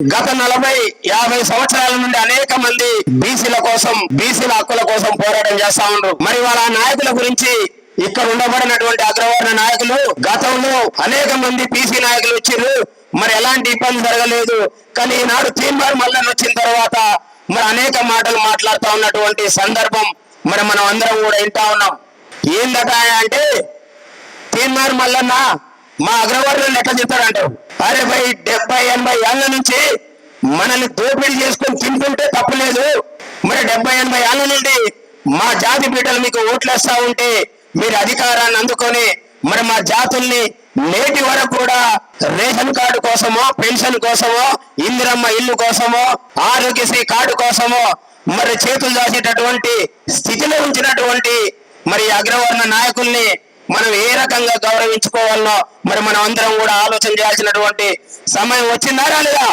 గత నలభై యాభై సంవత్సరాల నుండి అనేక మంది బీసీల కోసం బీసీల హక్కుల కోసం పోరాటం చేస్తా ఉన్నారు మరి వాళ్ళ నాయకుల గురించి ఇక్కడ ఉండబడినటువంటి అగ్రవర్ణ నాయకులు గతంలో అనేక మంది బీసీ నాయకులు వచ్చిర్రు. మరి ఎలాంటి ఇబ్బంది జరగలేదు. కానీ ఈనాడు తీర్మార్ మల్లన్ వచ్చిన తర్వాత మరి అనేక మాటలు మాట్లాడుతూ ఉన్నటువంటి సందర్భం మరి మనం అందరం కూడా వింటా ఉన్నాం. ఏందట అంటే తీర్మార్ మల్లన్న మా అగ్రవర్ణులు ఎట్లా చెప్తారంటారు అరే భయ్ డెబ్బై ఎనభై ఏళ్ళ నుంచి మనల్ని దోపిడీ చేసుకొని తింటుంటే తప్పలేదు మరి డెబ్బై ఎనభై ఏళ్ళ నుండి మా జాతి బిడ్డలు మీకు ఓట్లేస్తా ఉంటే మీరు అధికారాన్ని అందుకొని మరి మా జాతుల్ని నేటి వరకు కూడా రేషన్ కార్డు కోసమో పెన్షన్ కోసమో ఇందిరమ్మ ఇల్లు కోసమో ఆరోగ్యశ్రీ కార్డు కోసమో మరి చేతులు దాచేటటువంటి స్థితిలో ఉంచినటువంటి మరి అగ్రవర్ణ నాయకుల్ని మనం ఏ రకంగా గౌరవించుకోవాలనో మరి మనం అందరం కూడా ఆలోచన చేయాల్సినటువంటి సమయం వచ్చిందా లేదా